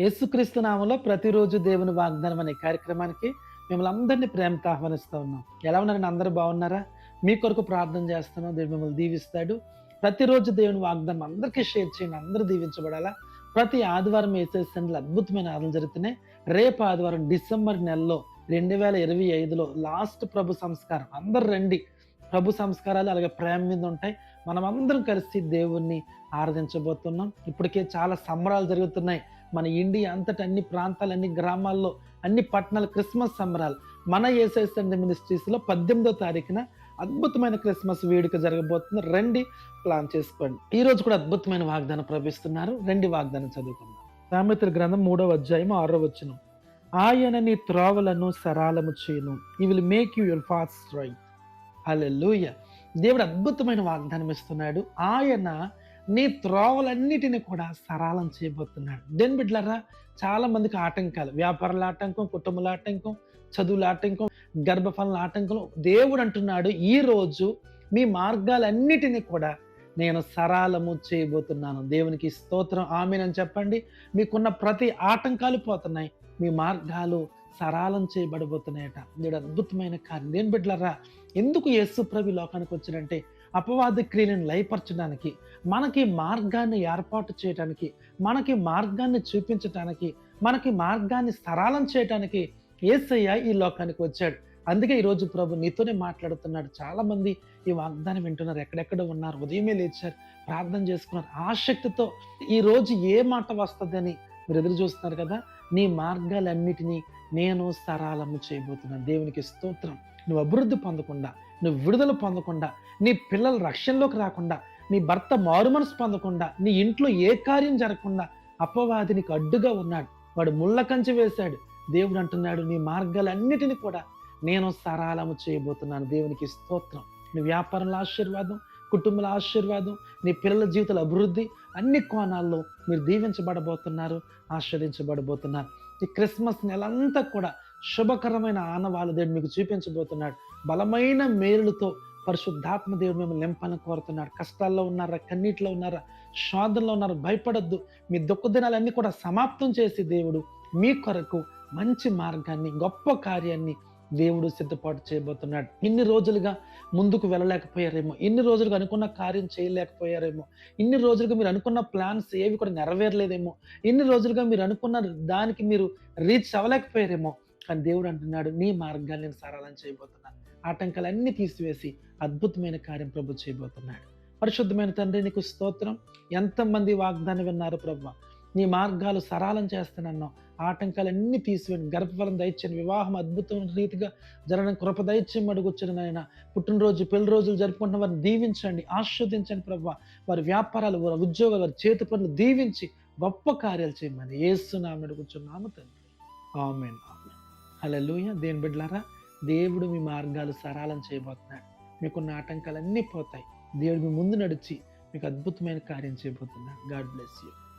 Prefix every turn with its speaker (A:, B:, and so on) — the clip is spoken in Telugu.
A: యేసుక్రీస్తు నామంలో ప్రతిరోజు దేవుని వాగ్దానం అనే కార్యక్రమానికి మిమ్మల్ని అందరినీ ప్రేమతో ఆహ్వానిస్తూ ఉన్నాం. ఎలా ఉన్నారని అందరూ బాగున్నారా? మీ కొరకు ప్రార్థన చేస్తున్నాం. దేవుడు మిమ్మల్ని దీవిస్తాడు. ప్రతిరోజు దేవుని వాగ్దానం అందరికీ షేర్ చేయండి. అందరూ దీవించబడాలా? ప్రతి ఆదివారం వేసేసండి అద్భుతమైన ఆదరణ జరుగుతున్నాయి. రేపు ఆదివారం డిసెంబర్ నెలలో రెండు వేల ఇరవై ఐదులో లాస్ట్ ప్రభు సంస్కారం. అందరు రండి. ప్రభు సంస్కారాలు అలాగే ప్రేమ మీద ఉంటాయి. మనం అందరం కలిసి దేవుణ్ణి ఆరాధించబోతున్నాం. ఇప్పటికే చాలా సంబరాలు జరుగుతున్నాయి. మన ఇండియా అంతటి అన్ని ప్రాంతాలు అన్ని గ్రామాల్లో అన్ని పట్టణాలు క్రిస్మస్ సంబరాలు. మన ఏసైసండి మినిస్ట్రీస్లో పద్దెనిమిదో తారీఖున అద్భుతమైన క్రిస్మస్ వేడుక జరగబోతుంది. రండి ప్లాన్ చేసుకోండి. ఈ రోజు కూడా అద్భుతమైన వాగ్దానం ప్రవేశిస్తున్నారు రండి వాగ్దానం చదువుకుందాం. సామెతల గ్రంథం మూడవ అధ్యాయం ఆరో వచ్చిన ఆయన నీ త్రోవలను సరాలము చేయను. He will make you your fast right హల్లెలూయ దేవుడు అద్భుతమైన వాగ్దానం ఇస్తున్నాడు. ఆయన నీ త్రోవలన్నిటిని కూడా సరళం చేయబోతున్నాడు. దేని బిడ్డలరా చాలా మందికి ఆటంకాలు. వ్యాపారాల ఆటంకం కుటుంబాల ఆటంకం చదువుల ఆటంకం గర్భఫలం ఆటంకం. దేవుడు అంటున్నాడు ఈ రోజు మీ మార్గాలన్నిటిని కూడా నేను సరళము చేయబోతున్నాను. దేవునికి స్తోత్రం ఆమెనని చెప్పండి. మీకున్న ప్రతి ఆటంకాలు పోతున్నాయి. మీ మార్గాలు సరళం చేయబడబోతున్నాయట. ఇది అద్భుతమైన కార్యం. దేని బిడ్డలరా ఎందుకు యేసు ప్రభు లోకానికి వచ్చినంటే అపవాద క్రియలను లయపరచడానికి మనకి మార్గాన్ని ఏర్పాటు చేయడానికి మనకి మార్గాన్ని చూపించటానికి మనకి మార్గాన్ని సరళం చేయటానికి ఏసయ్య ఈ లోకానికి వచ్చాడు. అందుకే ఈరోజు ప్రభు నీతోనే మాట్లాడుతున్నాడు. చాలామంది ఈ వాగ్దానం వింటున్నారు. ఎక్కడెక్కడ ఉన్నారు. ఉదయమే లేచారు. ప్రార్థన చేసుకున్నారు. ఆసక్తితో ఈ రోజు ఏ మాట వస్తుందని మీరు ఎదురు చూస్తున్నారు కదా? నీ మార్గాలన్నిటినీ నేను సరళము చేయబోతున్నాను. దేవునికి స్తోత్రం. నువ్వు అభివృద్ధి పొందకుండా నువ్వు విడుదల పొందకుండా నీ పిల్లల రక్షణలోకి రాకుండా నీ భర్త మారుమనసు పొందకుండా నీ ఇంట్లో ఏ కార్యం జరగకుండా అపవాది నీకు అడ్డుగా ఉన్నాడు. వాడు ముళ్ళ కంచె వేశాడు. దేవుడు అంటున్నాడు నీ మార్గాలన్నిటిని కూడా నేను సరళము చేయబోతున్నాను. దేవునికి స్తోత్రం. నీ వ్యాపారంలో ఆశీర్వాదం కుటుంబాల ఆశీర్వాదం నీ పిల్లల జీవితాల అభివృద్ధి అన్ని కోణాల్లో మీరు దీవించబడబోతున్నారు ఆస్వాదించబడబోతున్నారు ఈ క్రిస్మస్ నెలంతా కూడా శుభకరమైన ఆనవాళ్ళు దేవుడు మీకు చూపించబోతున్నాడు. బలమైన మేలులతో పరిశుద్ధాత్మ దేవుడు మిమ్మల్ని నింపాలని కోరుతున్నాడు. కష్టాల్లో ఉన్నారా కన్నీటిలో ఉన్నారా శోధనలో ఉన్నారా భయపడద్దు. మీ దుఃఖదినాలన్నీ కూడా సమాప్తం చేసి దేవుడు మీ కొరకు మంచి మార్గాన్ని గొప్ప కార్యాన్ని దేవుడు సిద్ధపాటు చేయబోతున్నాడు. ఇన్ని రోజులుగా ముందుకు వెళ్ళలేకపోయారేమో ఇన్ని రోజులుగా అనుకున్న కార్యం చేయలేకపోయారేమో ఇన్ని రోజులుగా మీరు అనుకున్న ప్లాన్స్ ఏవి కూడా నెరవేరలేదేమో ఇన్ని రోజులుగా మీరు అనుకున్న దానికి మీరు రీచ్ అవ్వలేకపోయారేమో కానీ దేవుడు అంటున్నాడు నీ మార్గాన్ని నేను సరళం చేయబోతున్నాను. ఆటంకాలన్నీ తీసివేసి అద్భుతమైన కార్యం ప్రభు చేయబోతున్నాడు. పరిశుద్ధమైన తండ్రి నీకు స్తోత్రం. ఎంతమంది వాగ్దానం విన్నారు ప్రభు? నీ మార్గాలు సరళం చేస్తానన్నావు ఆటంకాలన్నీ తీసివేయండి. గర్భఫలం దయచండి వివాహం అద్భుతమైన రీతిగా జరగడం కృప దయచేయం అడుగుచ్చిన నాయన. పుట్టినరోజు పెళ్ళి రోజులు జరుపుకుంటున్న వారిని దీవించండి ఆస్వాదించండి ప్రభు. వారి వ్యాపారాలు వారి ఉద్యోగాలు వారి చేతి పనులు దీవించి గొప్ప కార్యాలు చేయమని ఏసునామని అడుగుచున్నాము తండ్రి. ఆమెన్. ఆమెన్. లూయ దేని బిడ్డలారా దేవుడు మీ మార్గాలు సరళం చేయబోతున్నాడు. మీకున్న ఆటంకాలన్నీ పోతాయి. దేవుడు మీ ముందు నడిచి మీకు అద్భుతమైన కార్యం చేయబోతున్నాడు. God bless you.